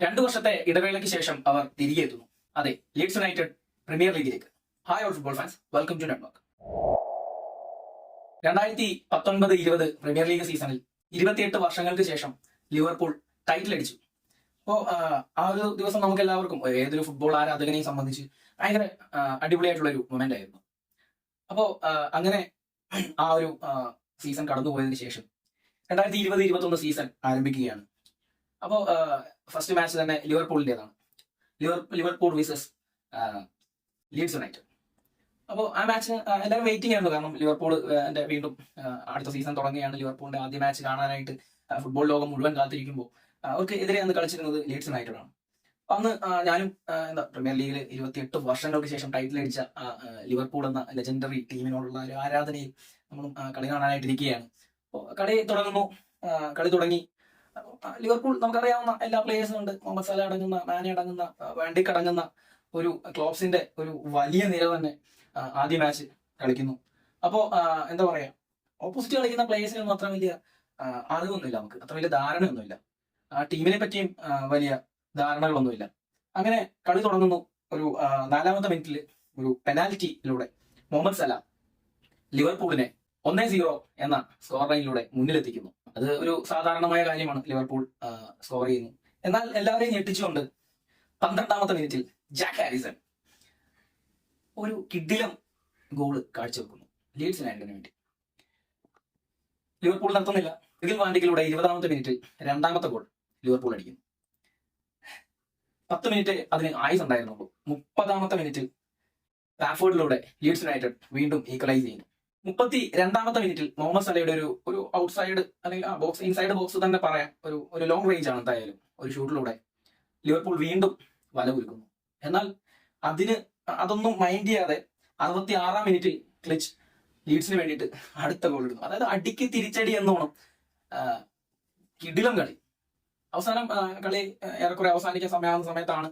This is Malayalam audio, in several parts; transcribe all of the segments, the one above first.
രണ്ടു വർഷത്തെ ഇടവേളയ്ക്ക് ശേഷം അവർ തിരികെ എത്തുന്നു. അതെ Leeds United premier ലീഗിലേക്ക് hi all football fans welcome to network രണ്ടായിരത്തി പത്തൊൻപത് ഇരുപത് പ്രീമിയർ ലീഗ് സീസണിൽ ഇരുപത്തിയെട്ട് വർഷങ്ങൾക്ക് ശേഷം ലിവർപൂൾ ടൈറ്റിൽ അടിച്ചു. അപ്പോൾ ആ ഒരു ദിവസം നമുക്ക് എല്ലാവർക്കും ഏതൊരു ഫുട്ബോൾ ആരാധകനെയും സംബന്ധിച്ച് ഭയങ്കര അടിപൊളിയായിട്ടുള്ള ഒരു മൊമെന്റ് ആയിരുന്നു. അപ്പോൾ അങ്ങനെ ആ ഒരു സീസൺ കടന്നുപോയതിനു ശേഷം രണ്ടായിരത്തി ഇരുപത് ഇരുപത്തൊന്ന് സീസൺ ആരംഭിക്കുകയാണ്. അപ്പോൾ ഫസ്റ്റ് മാച്ച് തന്നെ ലിവർപൂളിന്റെതാണ് liver Liverpool versus Leeds United അപ്പോൾ ആ മാച്ച് എല്ലാവരും വെയിറ്റിംഗ് ആയിരുന്നു. കാരണം ലിവർപൂൾ എന്റെ വീണ്ടും അടുത്ത സീസൺ തുടങ്ങുകയാണ്. ലിവർപൂളിന്റെ ആദ്യ മാച്ച് കാണാനായിട്ട് ഫുട്ബോൾ ലോകം മുഴുവൻ കാത്തിരിക്കുമ്പോൾ അവർക്ക് എതിരെ അന്ന് കളിച്ചിരുന്നത് ലീഡ്സ് യുണൈറ്റഡ് ആണ്. അന്ന് ഞാനും എന്താ പ്രീമിയർ ലീഗിൽ ഇരുപത്തിയെട്ട് വർഷങ്ങൾക്ക് ശേഷം ടൈറ്റിൽ അടിച്ച ലിവർപൂൾ എന്ന ലെജൻഡറി ടീമിനോടുള്ള ഒരു ആരാധനയിൽ നമ്മളും കളി കാണാനായിട്ട് ഇരിക്കുകയാണ് അപ്പോൾ കളി തുടങ്ങുമ്പോൾ കളി തുടങ്ങി ലിവർപൂൾ നമുക്കറിയാവുന്ന എല്ലാ പ്ലേയേഴ്സും ഉണ്ട്. മുഹമ്മദ് സല അടങ്ങുന്ന മാനെ അടങ്ങുന്ന വാൻഡിക് അടങ്ങുന്ന ഒരു ക്ലോബ്സിന്റെ ഒരു വലിയ നിര തന്നെ ആദ്യ മാച്ച് കളിക്കുന്നു. അപ്പോ എന്താ പറയാ? ഓപ്പോസിറ്റ് കളിക്കുന്ന പ്ലേയേഴ്സിന് മാത്രം വലിയ അറിവൊന്നുമില്ല നമുക്ക്. അത്ര വലിയ ധാരണയൊന്നുമില്ല. ആ ടീമിനെ പറ്റിയും വലിയ ധാരണകളൊന്നുമില്ല. അങ്ങനെ കളി തുടങ്ങുന്നു. ഒരു നാലാമത്തെ മിനിറ്റിൽ ഒരു പെനാൽറ്റിയിലൂടെ മുഹമ്മദ് സല ലിവർപൂളിനെ ഒന്നേ സീറോ എന്ന സ്കോർ ലൈനിലൂടെ മുന്നിലെത്തിക്കുന്നു. അത് ഒരു സാധാരണമായ കാര്യമാണ് ലിവർപൂൾ സ്കോർ ചെയ്യുന്നു എന്നാൽ എല്ലാവരെയും ഞെട്ടിച്ചുകൊണ്ട് പന്ത്രണ്ടാമത്തെ മിനിറ്റിൽ ജാക്ക് ഹാരിസൺ ഒരു കിഡിലം ഗോൾ കാഴ്ചവെക്കുന്നു. ലീഡ്സ് ലാൻഡിന് വേണ്ടി. ലിവർപൂൾ നടത്തുന്നില്ല ഇതിൽ വാൻഡിക്കിലൂടെ ഇരുപതാമത്തെ മിനിറ്റിൽ രണ്ടാമത്തെ ഗോൾ ലിവർപൂൾ അടിക്കുന്നു. പത്ത് മിനിറ്റ് അതിന് ആയുസ് ഉണ്ടായിരുന്നുള്ളൂ. മുപ്പതാമത്തെ മിനിറ്റിൽ റാഫോർഡിലൂടെ ലീഡ്സ് യുണൈറ്റഡ് വീണ്ടും ഈക്വലൈസ് ചെയ്യുന്നു. മുപ്പത്തി രണ്ടാമത്തെ മിനിറ്റിൽ മുഹമ്മദ് സലയുടെ ഒരു ഒരു ഔട്ട്സൈഡ് അല്ലെങ്കിൽ ആ ബോക്സ് ഇൻസൈഡ് ബോക്സ് തന്നെ പറയാം. ഒരു ഒരു ലോങ് റേഞ്ച് ആണ് എന്തായാലും ഒരു ഷൂട്ടിലൂടെ ലിവർപൂൾ വീണ്ടും വല ഒരുക്കുന്നു എന്നാൽ അതിന് അതൊന്നും മൈൻഡ് ചെയ്യാതെ അറുപത്തി ആറാം മിനിറ്റിൽ ക്ലിച്ച് ലീഡ്സിന് വേണ്ടിയിട്ട് അടുത്ത ഗോൾ ഇടുന്നു. അതായത് അടിക്ക് തിരിച്ചടി എന്നോണം കിടിലം കളി. അവസാനം കളി ഏറെക്കുറെ അവസാനിക്കാൻ സമയമാകുന്ന സമയത്താണ്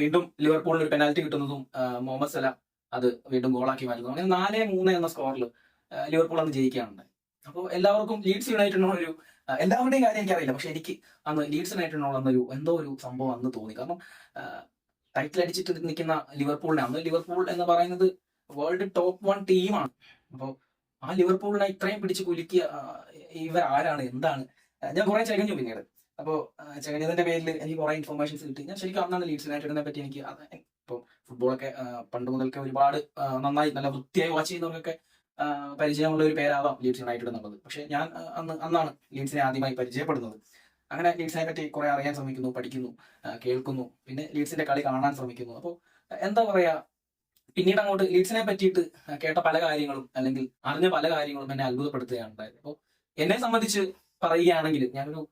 വീണ്ടും ലിവർപൂളിന് ഒരു പെനാൽറ്റി കിട്ടുന്നതും മുഹമ്മദ് സല അത് വീണ്ടും ഗോളാക്കി മാറ്റുന്നു. അങ്ങനെ നാല് മൂന്ന് എന്ന സ്കോറിൽ ലിവർപൂൾ അന്ന് ജയിക്കുകയാണ് അപ്പോൾ എല്ലാവർക്കും ലീഡ്സ് യുണൈറ്റഡിനോട് ഒരു എല്ലാവരുടെയും കാര്യം എനിക്കറിയില്ല. പക്ഷെ എനിക്ക് അന്ന് ലീഡ്സ് യുണൈറ്റഡിനോട് അന്നൊരു എന്തോ ഒരു സംഭവം അന്ന് തോന്നി. കാരണം ടൈറ്റിൽ അടിച്ചിട്ട് നിൽക്കുന്ന ലിവർപൂളിനെ അന്ന് ലിവർപൂൾ എന്ന് പറയുന്നത് വേൾഡ് ടോപ്പ് വൺ ടീമാണ് അപ്പോൾ ആ ലിവർപൂളിനെ ഇത്രയും പിടിച്ച് കുലുക്കിയ ഇവർ ആരാണ് എന്താണ്? ഞാൻ കുറെ ചകഞ്ഞു പിന്നീട്. അപ്പോൾ ചകഞ്ഞതിന്റെ പേരിൽ എനിക്ക് കുറെ ഇൻഫർമേഷൻസ് കിട്ടി. ഞാൻ ശരിക്കും അന്നാണ് ലീഡ്സ് യുണൈറ്റഡിനെ പറ്റി എനിക്ക് അത് ഇപ്പോൾ ഫുട്ബോളൊക്കെ പണ്ട് മുതൽക്ക് ഒരുപാട് നന്നായി നല്ല വൃത്തിയായി വാച്ച് ചെയ്യുന്നവർക്കൊക്കെ പരിചയമുള്ള ഒരു പേരാവാം ലീഡ്സ് യുണൈറ്റഡ് എന്നുള്ളത്. പക്ഷെ ഞാൻ അന്ന് അന്നാണ് ലീഡ്സിനെ ആദ്യമായി പരിചയപ്പെടുന്നത്. അങ്ങനെ ലീഡ്സിനെ പറ്റി കുറെ അറിയാൻ ശ്രമിക്കുന്നു പഠിക്കുന്നു കേൾക്കുന്നു. പിന്നെ ലീഡ്സിന്റെ കളി കാണാൻ ശ്രമിക്കുന്നു. അപ്പോൾ എന്താ പറയാ പിന്നീട് അങ്ങോട്ട് ലീഡ്സിനെ പറ്റിയിട്ട് കേട്ട പല കാര്യങ്ങളും അല്ലെങ്കിൽ അറിഞ്ഞ പല കാര്യങ്ങളും എന്നെ അത്ഭുതപ്പെടുത്തുകയാണ് ഉണ്ടായത്. അപ്പോൾ എന്നെ സംബന്ധിച്ച് പറയുകയാണെങ്കിൽ ഞാനൊരു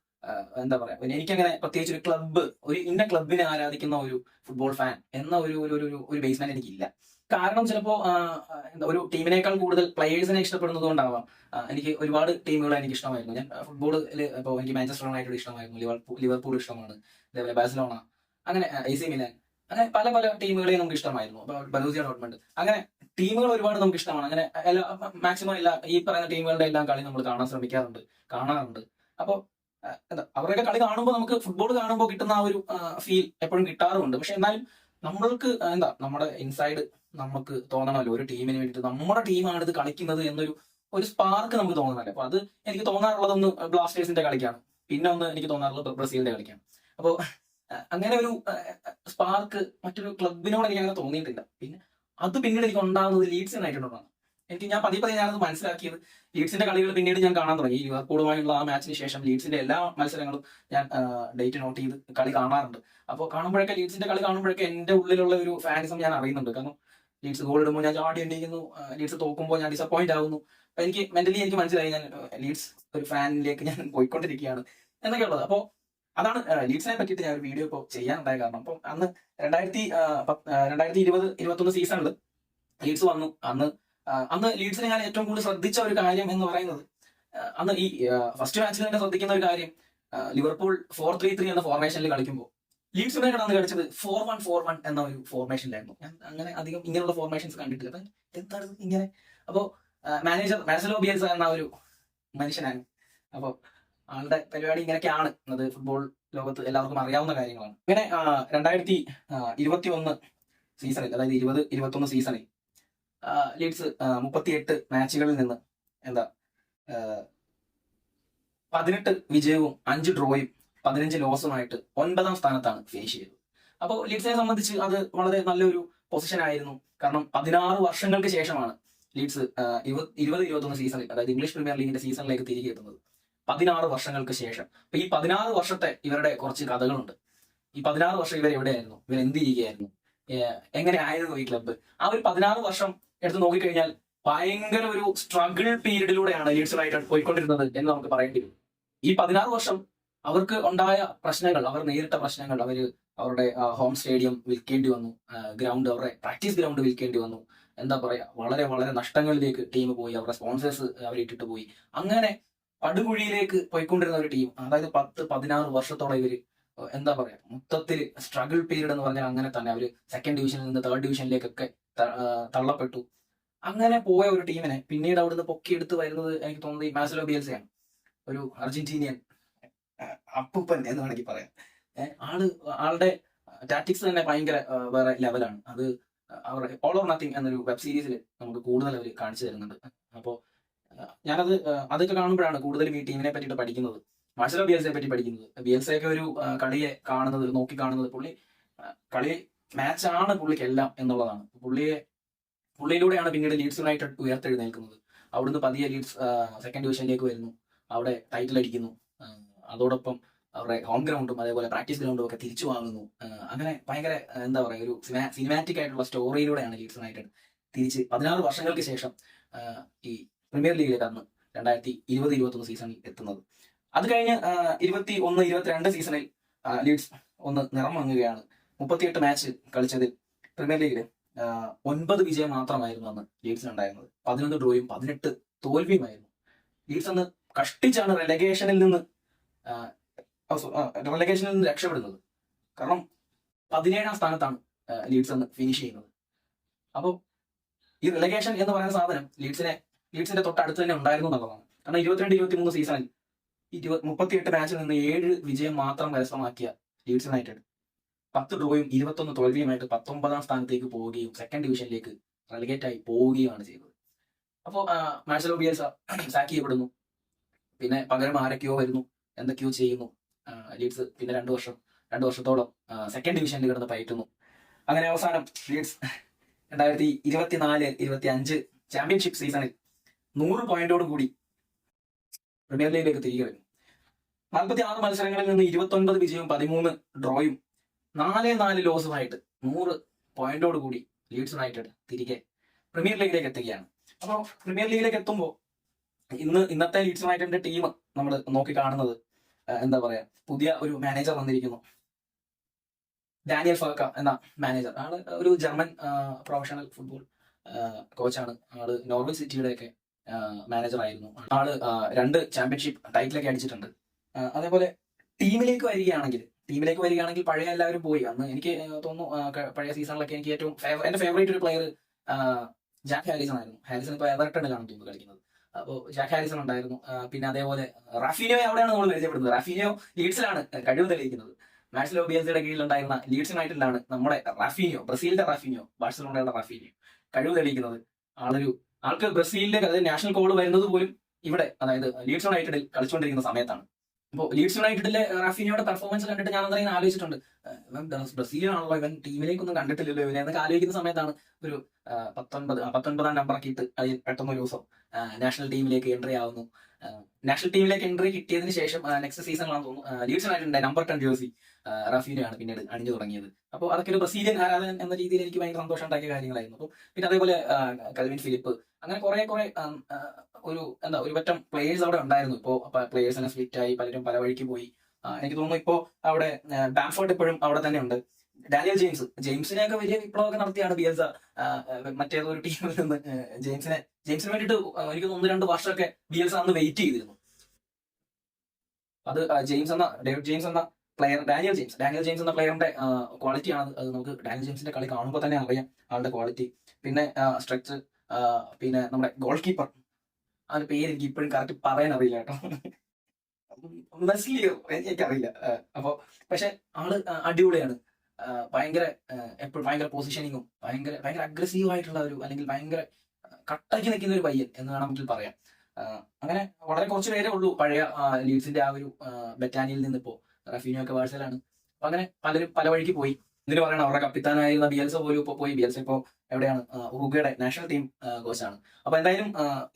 എന്താ പറയാ പിന്നെ എനിക്കങ്ങനെ പ്രത്യേകിച്ച് ഒരു ക്ലബ്ബ് ഒരു ഇന്ന ക്ലബിനെ ആരാധിക്കുന്ന ഒരു ഫുട്ബോൾ ഫാൻ എന്ന ഒരു ഒരു ഒരു ഒരു എനിക്കില്ല. കാരണം ചിലപ്പോ എന്താ ഒരു ടീമിനേക്കാൾ കൂടുതൽ പ്ലെയേഴ്സിനെ ഇഷ്ടപ്പെടുന്നത് കൊണ്ടാവാം. എനിക്ക് ഒരുപാട് ടീമുകളെ എനിക്ക് ഇഷ്ടമായിരുന്നു. ഞാൻ ഫുട്ബോളിൽ ഇപ്പോൾ എനിക്ക് മാഞ്ചസ്റ്റർ യുണൈറ്റഡ് ഇഷ്ടമായിരുന്നു ലിവർപൂൾ ഇഷ്ടമാണ് അതേപോലെ ബാഴ്സലോണ അങ്ങനെ എ സി മിലാൻ അങ്ങനെ പല പല ടീമുകളെയും നമുക്ക് ഇഷ്ടമായിരുന്നു. ബലൂസിയ ഡോട്ട്മെന്റ് അങ്ങനെ ടീമുകൾ ഒരുപാട് നമുക്ക് ഇഷ്ടമാണ്. അങ്ങനെ എല്ലാ മാക്സിമം എല്ലാ ഈ പറയുന്ന ടീമുകളുടെ എല്ലാം കളി നമ്മൾ കാണാൻ ശ്രമിക്കാറുണ്ട് കാണാറുണ്ട്. അപ്പോൾ എന്താ അവരുടെ കളി കാണുമ്പോൾ നമുക്ക് ഫുട്ബോൾ കാണുമ്പോൾ കിട്ടുന്ന ആ ഒരു ഫീൽ എപ്പോഴും കിട്ടാറുമുണ്ട്. പക്ഷെ എന്നാലും നമ്മൾക്ക് എന്താ നമ്മുടെ ഇൻസൈഡ് നമുക്ക് തോന്നണമല്ലോ ഒരു ടീമിന് വേണ്ടിയിട്ട്. നമ്മുടെ ടീമാണിത് കളിക്കുന്നത് എന്നൊരു ഒരു സ്പാർക്ക് നമുക്ക് തോന്നുന്നല്ലേ അപ്പൊ അത് എനിക്ക് തോന്നാറുള്ളത് ഒന്ന് ബ്ലാസ്റ്റേഴ്സിന്റെ കളിക്കാണ്. പിന്നെ ഒന്ന് എനിക്ക് തോന്നാറുള്ളത് ബ്രസീലിന്റെ കളിക്കാണ്. അപ്പോൾ അങ്ങനെ ഒരു സ്പാർക്ക് മറ്റൊരു ക്ലബിനോട് എനിക്ക് അങ്ങനെ തോന്നിയിട്ടില്ല. പിന്നെ അത് പിന്നീട് എനിക്ക് ഉണ്ടാകുന്നത് ലീഡ്സ് യുണൈറ്റഡോടാണ് എനിക്ക് ഞാൻ പതിയെ പതിയെ ഞാനത് മനസ്സിലാക്കിയത് ലീഡ്സിന്റെ കളികൾ പിന്നീട് ഞാൻ കാണാൻ തുടങ്ങി. ലിവർപൂളുമായുള്ള ആ മാച്ചിന് ശേഷം ലീഡ്സിന്റെ എല്ലാ മത്സരങ്ങളും ഞാൻ ഡേറ്റ് നോട്ട് ചെയ്ത് കളി കാണാറുണ്ട്. അപ്പോൾ കാണുമ്പോഴൊക്കെ ലീഡ്സിന്റെ കളി കാണുമ്പോഴൊക്കെ എന്റെ ഉള്ളിലുള്ള ഒരു ഫാനിസം ഞാൻ അറിയുന്നുണ്ട്. കാരണം ലീഡ്സ് ഗോൾ ഇടുമ്പോൾ ഞാൻ ചാടി എണ്ണിക്കുന്നു ലീഡ്സ് തോക്കുമ്പോൾ ഞാൻ ഡിസപ്പോയിന്റ് ആകുന്നു അപ്പൊ എനിക്ക് മെന്റലി എനിക്ക് മനസ്സിലായി ഞാൻ ലീഡ്സ് ഒരു ഫാനിലേക്ക് ഞാൻ പോയിക്കൊണ്ടിരിക്കുകയാണ് എന്നൊക്കെ ഉള്ളത് അപ്പോൾ അതാണ് ലീഡ്സിനെ പറ്റിയിട്ട് ഞാൻ ഒരു വീഡിയോ ഇപ്പോൾ ചെയ്യാനുണ്ടായ കാരണം. അപ്പം അന്ന് രണ്ടായിരത്തി രണ്ടായിരത്തി ഇരുപത് ഇരുപത്തൊന്ന് സീസണിൽ ലീഡ്സ് വന്നു. അന്ന് അന്ന് ലീഡ്സിനെ ഞാൻ ഏറ്റവും കൂടുതൽ ശ്രദ്ധിച്ച ഒരു കാര്യം എന്ന് പറയുന്നത് അന്ന് ഈ ഫസ്റ്റ് മാച്ചിൽ തന്നെ ശ്രദ്ധിക്കുന്ന ഒരു കാര്യം ലിവർപൂൾ ഫോർ ത്രീ ത്രീ എന്ന ഫോർമേഷനിൽ കളിക്കുമ്പോൾ ലീഡ്സ് യുണൈറ്റഡ് അന്ന് കളിച്ചത് ഫോർ വൺ ഫോർ വൺ എന്ന ഒരു ഫോർമേഷനിലായിരുന്നു ഞാൻ അങ്ങനെ അധികം ഇങ്ങനെയുള്ള ഫോർമേഷൻസ് കണ്ടിട്ടില്ല. അപ്പൊ എന്താണ് ഇങ്ങനെ? അപ്പോ മാനേജർ മാസലോ ബിയൽസ എന്ന ഒരു മനുഷ്യനാണ്. അപ്പോൾ ആളുടെ പരിപാടി ഇങ്ങനെയൊക്കെയാണ്. അത് ഫുട്ബോൾ ലോകത്ത് എല്ലാവർക്കും അറിയാവുന്ന കാര്യങ്ങളാണ്. ഇങ്ങനെ രണ്ടായിരത്തി ഇരുപത്തി ഒന്ന് സീസണിൽ അതായത് ഇരുപത് ഇരുപത്തി ഒന്ന് സീസണിൽ ലീഡ്സ് മുപ്പത്തിയെട്ട് മാച്ചുകളിൽ നിന്ന് എന്താ പതിനെട്ട് വിജയവും അഞ്ച് ഡ്രോയും പതിനഞ്ച് ലോസുമായിട്ട് ഒൻപതാം സ്ഥാനത്താണ് ഫിനിഷ് ചെയ്തത്. അപ്പോൾ ലീഡ്സിനെ സംബന്ധിച്ച് അത് വളരെ നല്ലൊരു പൊസിഷൻ ആയിരുന്നു. കാരണം പതിനാറ് വർഷങ്ങൾക്ക് ശേഷമാണ് ലീഡ്സ് ഇരുപത് ഇരുപത് ഇരുപത്തൊന്ന് സീസണിൽ അതായത് ഇംഗ്ലീഷ് പ്രീമിയർ ലീഗിന്റെ സീസണിലേക്ക് തിരികെ എത്തുന്നത്. പതിനാറ് വർഷങ്ങൾക്ക് ശേഷം. അപ്പൊ ഈ പതിനാറ് വർഷത്തെ ഇവരുടെ കുറച്ച് കഥകളുണ്ട്. ഈ പതിനാറ് വർഷം ഇവർ എവിടെയായിരുന്നു ഇവർ എന്ത് ചെയ്യുകയായിരുന്നു എങ്ങനെയായിരുന്നു ഈ ക്ലബ്ബ് ആ ഒരു പതിനാറ് വർഷം എടുത്ത് നോക്കിക്കഴിഞ്ഞാൽ ഭയങ്കര ഒരു സ്ട്രഗിൾ പീരീഡിലൂടെയാണ് ലീഡ്സ് യുണൈറ്റഡ് പോയിക്കൊണ്ടിരുന്നത് എന്ന് നമുക്ക് പറയേണ്ടി വരും. ഈ പതിനാറ് വർഷം അവർക്ക് ഉണ്ടായ പ്രശ്നങ്ങൾ അവർ നേരിട്ട പ്രശ്നങ്ങൾ അവർ അവരുടെ ഹോം സ്റ്റേഡിയം വിൽക്കേണ്ടി വന്നു. ഗ്രൗണ്ട് അവരുടെ പ്രാക്ടീസ് ഗ്രൗണ്ട് വിൽക്കേണ്ടി വന്നു. എന്താ പറയാ വളരെ വളരെ നഷ്ടങ്ങളിലേക്ക് ടീം പോയി അവരുടെ സ്പോൺസേഴ്സ് അവരെ ഇട്ടിട്ട് പോയി. അങ്ങനെ പടുകുഴിയിലേക്ക് പോയിക്കൊണ്ടിരുന്ന ഒരു ടീം അതായത് പത്ത് പതിനാറ് വർഷത്തോളം ഇവർ എന്താ പറയാ? മൊത്തത്തിൽ സ്ട്രഗിൾ പീരീഡ് എന്ന് പറഞ്ഞാൽ അങ്ങനെ തന്നെ. അവർ സെക്കൻഡ് ഡിവിഷനിൽ നിന്ന് തേർഡ് ഡിവിഷനിലേക്കൊക്കെ തള്ളപ്പെട്ടു. അങ്ങനെ പോയ ഒരു ടീമിനെ പിന്നീട് അവിടുന്ന് പൊക്കിയെടുത്ത് വരുന്നത് എനിക്ക് തോന്നുന്നത് ഈ മാസലോ ബിയൽസയാണ്. ഒരു അർജന്റീനിയൻ അപ്പൂപ്പൻ എന്ന് വേണമെങ്കിൽ പറയാം. ആൾ ആളുടെ ടാറ്റിക്സ് തന്നെ ഭയങ്കര വേറെ ലെവലാണ് അത് അവരുടെ ഓൾ ഓർ നത്തിങ് എന്നൊരു വെബ് സീരീസിൽ നമുക്ക് കൂടുതൽ അവർ കാണിച്ചു തരുന്നുണ്ട്. അപ്പോൾ ഞാനത് അതൊക്കെ കാണുമ്പോഴാണ് കൂടുതലും ഈ ടീമിനെ പറ്റിയിട്ട് പഠിക്കുന്നത്. മാർഷലോ ബിയൽസയെ പറ്റി പഠിക്കുന്നത്. ബിയൽസയൊക്കെ ഒരു കളിയെ കാണുന്നത് നോക്കി കാണുന്നത് പുള്ളി കളി കളി മാച്ചാണ് പുള്ളിക്ക് എല്ലാം എന്നുള്ളതാണ്. പുള്ളിയെ പുള്ളിയിലൂടെയാണ് പിന്നീട് ലീഡ്സ് യുണൈറ്റഡ് ഉയർത്തെഴുന്നേൽക്കുന്നത്. അവിടുന്ന് പതിയെ ലീഡ്സ് സെക്കൻഡ് ഡിവിഷനിലേക്ക് വരുന്നു. അവിടെ ടൈറ്റിൽ അടിക്കുന്നു. അതോടൊപ്പം അവരുടെ ഹോം ഗ്രൗണ്ടും അതേപോലെ പ്രാക്ടീസ് ഗ്രൗണ്ടും ഒക്കെ തിരിച്ചു വാങ്ങുന്നു. അങ്ങനെ ഭയങ്കര എന്താ പറയുക ഒരു സിനിമാറ്റിക് ആയിട്ടുള്ള സ്റ്റോറിയിലൂടെയാണ് ലീഡ്സ് യുണൈറ്റഡ് തിരിച്ച് പതിനാറ് വർഷങ്ങൾക്ക് ശേഷം ഈ പ്രീമിയർ ലീഗിലേക്ക് അന്ന് രണ്ടായിരത്തി ഇരുപത് ഇരുപത്തൊന്ന് സീസണിൽ എത്തുന്നത്. അത് കഴിഞ്ഞ് ഇരുപത്തി ഒന്ന് ഇരുപത്തിരണ്ട് സീസണിൽ ലീഡ്സ് ഒന്ന് നിറം വാങ്ങുകയാണ് മുപ്പത്തിയെട്ട് മാച്ച് കളിച്ചതിൽ പ്രീമിയർ ലീഗിൽ ഒൻപത് വിജയം മാത്രമായിരുന്നു അന്ന് ലീഡ്സിന് ഉണ്ടായിരുന്നത് പതിനൊന്ന് ഡ്രോയും പതിനെട്ട് തോൽവിയുമായിരുന്നു. ലീഡ്സ് അന്ന് കഷ്ടിച്ചാണ് റെലഗേഷനിൽ നിന്ന് റെലഗേഷനിൽ നിന്ന് രക്ഷപ്പെടുന്നത്. കാരണം പതിനേഴാം സ്ഥാനത്താണ് ലീഡ്സ് അന്ന് ഫിനിഷ് ചെയ്യുന്നത്. അപ്പോൾ ഈ റെലഗേഷൻ എന്ന് പറയുന്ന സാധനം ലീഡ്സിനെ ലീഡ്സിന്റെ തൊട്ടടുത്ത് തന്നെ ഉണ്ടായിരുന്നു എന്നുള്ളതാണ്. കാരണം ഇരുപത്തിരണ്ട് ഇരുപത്തി മൂന്ന് സീസണിൽ ഇരുപത് മുപ്പത്തിയെട്ട് മാച്ചിൽ നിന്ന് ഏഴ് വിജയം മാത്രം കരസ്ഥമാക്കിയ ലീഡ്സ് യുണൈറ്റഡ് പത്ത് ഡ്രോയും ഇരുപത്തൊന്ന് തോൽവിയുമായിട്ട് പത്തൊമ്പതാം സ്ഥാനത്തേക്ക് പോവുകയും സെക്കൻഡ് ഡിവിഷനിലേക്ക് റെലിഗേറ്റ് ആയി പോവുകയുമാണ് ചെയ്തത്. അപ്പോൾ മാർസലോ ബിയൽസ സാക്ക് ചെയ്യപ്പെടുന്നു. പിന്നെ പകരം ആരൊക്കെയോ വരുന്നു. എന്തൊക്കെയോ ചെയ്യുന്നു. ലീഡ്സ് പിന്നെ രണ്ട് വർഷം രണ്ട് വർഷത്തോളം സെക്കൻഡ് ഡിവിഷനിൽ കിടന്ന് പയറ്റുന്നു. അങ്ങനെ അവസാനം ലീഡ്സ് രണ്ടായിരത്തി ഇരുപത്തിനാല് ഇരുപത്തി അഞ്ച് ചാമ്പ്യൻഷിപ്പ് സീസണിൽ നൂറ് പോയിന്റോട് കൂടി പ്രീമിയർ ലീഗിലേക്ക് തിരികെ വരുന്നു. നാൽപ്പത്തി ആറ് മത്സരങ്ങളിൽ നിന്ന് ഇരുപത്തൊൻപത് വിജയവും പതിമൂന്ന് ഡ്രോയും നാല് നാല് ലോസുമായിട്ട് നൂറ് പോയിന്റോട് കൂടി ലീഡ്സ് യുണൈറ്റഡ് തിരികെ പ്രീമിയർ ലീഗിലേക്ക് എത്തുകയാണ്. അപ്പോൾ പ്രീമിയർ ലീഗിലേക്ക് എത്തുമ്പോൾ ഇന്ന് ഇന്നത്തെ ലീഡ്സ് യുണൈറ്റഡിന്റെ ടീം നമ്മൾ നോക്കി കാണുന്നത് എന്താ പറയാ പുതിയ ഒരു മാനേജർ വന്നിരിക്കുന്നു. ഡാനിയൽ ഫർക്ക എന്ന മാനേജർ ആൾ ഒരു ജർമ്മൻ പ്രൊഫഷണൽ ഫുട്ബോൾ കോച്ചാണ് ആൾ നോർവൽ സിറ്റിയുടെ ഒക്കെ മാനേജർ ആയിരുന്നു. ആൾ രണ്ട് ചാമ്പ്യൻഷിപ്പ് ടൈറ്റിലൊക്കെ അടിച്ചിട്ടുണ്ട്. അതേപോലെ ടീമിലേക്ക് വരികയാണെങ്കിൽ ടീമിലേക്ക് വരികയാണെങ്കിൽ പഴയ എല്ലാവരും പോയി. അന്ന് എനിക്ക് തോന്നുന്നു പഴയ സീസണിലൊക്കെ എനിക്ക് ഏറ്റവും എന്റെ ഫേവറേറ്റ് ഒരു പ്ലെയർ ജാക്ക് ഹാരിസൺ ആയിരുന്നു. ഹാരിസൺ ഇപ്പൊ എവർട്ടണിലാണ് തോന്നുന്നു കളിക്കുന്നത്. അപ്പോൾ ജാക്ക് ഹാരിസൺ ഉണ്ടായിരുന്നു. പിന്നെ അതേപോലെ റഫീനോ അവിടെയാണ് നമ്മൾ പരിചയപ്പെടുന്നത്? റഫീനോ ലീഡ്സിലാണ് കഴിവ് തെളിയിക്കുന്നത്. മാക്സ് ലോബിയൻസിയുടെ കീഴിലുണ്ടായിരുന്ന ലീഡ്സ് യുണൈറ്റഡിലാണ് നമ്മുടെ റാഫിനിയോ ബ്രസീലിന്റെ റാഫിനിയോ ബാഴ്സലോണയുടെ റാഫിനിയോ കഴിവ് തെളിയിക്കുന്നത്. ആളൊരു ആൾക്ക് ബ്രസീലിന്റെ നാഷണൽ കോൾ വരുന്നത് പോലും ഇവിടെ അതായത് ലീഡ്സ് യുണൈറ്റഡിൽ കളിച്ചുകൊണ്ടിരിക്കുന്ന സമയത്താണ്. അപ്പോൾ ലീഡ്സ് യുണൈറ്റഡിലെ റാഫീനിയോയുടെ പെർഫോമൻസ് കണ്ടിട്ട് ഞാൻ അന്നേരം ആലോചിച്ചിട്ടുണ്ട്. ഇവൻ ബ്രസീലാണല്ലോ ഇവൻ ടീമിലേക്കൊന്നും കണ്ടിട്ടില്ലല്ലോ. ഇവനെ എന്നൊക്കെ ആലോചിക്കുന്ന സമയത്താണ് ഒരു പത്തൊൻപത് പത്തൊൻപതാം നമ്പർ ആക്കിയിട്ട് പെട്ടെന്ന് ഒരു ദിവസം നാഷണൽ ടീമിലേക്ക് എൻട്രി ആവുന്നു. നാഷണൽ ടീമിലേക്ക് എൻട്രി കിട്ടിയതിന് ശേഷം നെക്സ്റ്റ് സീസണിലാണ് തോന്നുന്നു. ലീഡ്സ് യുണൈറ്റഡിന്റെ നമ്പർ ടെൻ ജേഴ്സി റഫീനയാണ് പിന്നീട് അണിഞ്ഞു തുടങ്ങിയത്. അപ്പോൾ അതൊക്കെ ഒരു ബ്രസീലിയൻ ആരാധകൻ എന്ന രീതിയിൽ എനിക്ക് ഭയങ്കര സന്തോഷം ഉണ്ടാക്കിയ കാര്യങ്ങളായിരുന്നു. അപ്പോൾ പിന്നെ അതേപോലെ കൽവിൻ ഫിലിപ്പ് അങ്ങനെ കുറെ കുറെ ഒരു എന്താ ഒരു പറ്റം പ്ലേയേഴ്സ് അവിടെ ഉണ്ടായിരുന്നു. ഇപ്പോൾ പ്ലേയേഴ്സിനെ സ്പ്ലിറ്റ് ആയി പലരും പല വഴിക്ക് പോയി. എനിക്ക് തോന്നുന്നു ഇപ്പോ അവിടെ ബാംഫോർട്ട് ഇപ്പോഴും അവിടെ തന്നെ ഉണ്ട്. ഡാനിയൽ ജെയിംസ് ജെയിംസിനെയൊക്കെ വലിയ വിപ്ലവമൊക്കെ നടത്തിയാണ് ബിയൽസ മറ്റേതൊരു ടീമിൽ നിന്ന് ജെയിംസിനെ ജെയിംസിന് വേണ്ടിയിട്ട് എനിക്ക് ഒന്ന് രണ്ട് വർഷമൊക്കെ ബിയൽസ അന്ന് വെയിറ്റ് ചെയ്തിരുന്നു. അത് ജെയിംസ് എന്ന ഡേവിഡ് ജെയിംസ് എന്ന player Daniel James Daniel James എന്ന പ്ലെയറിന്റെ ക്വാളിറ്റിയാണ് അത് നമുക്ക് ഡാനിയൽ ജെയിംസിന്റെ കളി കാണുമ്പോൾ തന്നെ അറിയാം ആളുടെ ക്വാളിറ്റി പിന്നെ സ്ട്രെച്ച് പിന്നെ നമ്മുടെ ഗോൾ കീപ്പർ അവന്റെ പേര് എനിക്ക് ഇപ്പോഴും കറക്റ്റ് പറയാൻ അറിയില്ല കേട്ടോ. മെസ്ലിയോ എനിക്കറിയില്ല. അപ്പൊ പക്ഷെ ആൾ അടിപൊളിയാണ്. ഭയങ്കര എപ്പോഴും ഭയങ്കര പൊസിഷനിങ്ങും ഭയങ്കര ഭയങ്കര അഗ്രസീവ് ആയിട്ടുള്ള ഒരു അല്ലെങ്കിൽ ഭയങ്കര കട്ടക്കി നിൽക്കുന്ന ഒരു പയ്യൻ എന്ന് വേണമെങ്കിൽ പറയാം. അങ്ങനെ വളരെ കുറച്ച് പേരേ ഉള്ളൂ പഴയ ലീഡ്സിന്റെ ആ ഒരു ബറ്റാനിയിൽ നിന്ന് ഇപ്പോ റഫീനോ ഒക്കെ വേഴ്സലാണ് അപ്പൊ അങ്ങനെ പലരും പല വഴിക്ക് പോയി. ഇതിന് പറയണം അവരുടെ കപ്പിത്താനായിരുന്ന ബിയൽസ പോലും ഇപ്പൊ പോയി. ബിയൽസ ഇപ്പോ എവിടെയാണ്? ഉറുഗയുടെ നാഷണൽ ടീം കോച്ചാണ് അപ്പൊ എന്തായാലും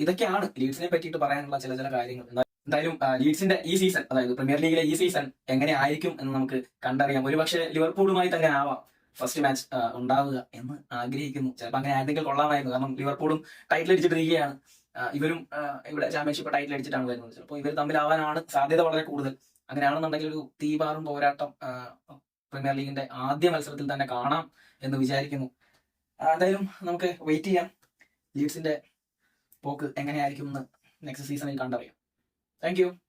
ഇതൊക്കെയാണ് ലീഡ്സിനെ പറ്റിയിട്ട് പറയാനുള്ള ചില ചില കാര്യങ്ങൾ. എന്തായാലും ലീഡ്സിന്റെ ഈ സീസൺ അതായത് പ്രീമിയർ ലീഗിലെ ഈ സീസൺ എങ്ങനെ ആയിരിക്കും എന്ന് നമുക്ക് കണ്ടറിയാം. ഒരുപക്ഷെ ലിവർപൂളുമായി തന്നെ ആവാം. ഫസ്റ്റ് മാച്ച് ഉണ്ടാവുക എന്ന് ആഗ്രഹിക്കുന്നു. ചിലപ്പോൾ അങ്ങനെ ആയിരുന്നെങ്കിൽ കൊള്ളാമായിരുന്നു. കാരണം ലിവർപൂളും ടൈറ്റിൽ അടിച്ചിട്ടിരിക്കുകയാണ്. ഇവരും ഇവിടെ ചാമ്പ്യൻഷിപ്പ് ടൈറ്റിൽ അടിച്ചിട്ടാണ് വരുന്നത്. ചിലപ്പോൾ ഇവർ തമ്മിലാവാനാണ് സാധ്യത വളരെ കൂടുതൽ. അങ്ങനെയാണെന്നുണ്ടെങ്കിൽ ഒരു തീപാറും പോരാട്ടം പ്രീമിയർ ലീഗിന്റെ ആദ്യ മത്സരത്തിൽ തന്നെ കാണാം എന്ന് വിചാരിക്കുന്നു. എന്തായാലും നമുക്ക് വെയിറ്റ് ചെയ്യാം. ലീഡ്സിന്റെ പോക്ക് എങ്ങനെയായിരിക്കും എന്ന് നെക്സ്റ്റ് സീസണിൽ കണ്ടറിയാം. Thank you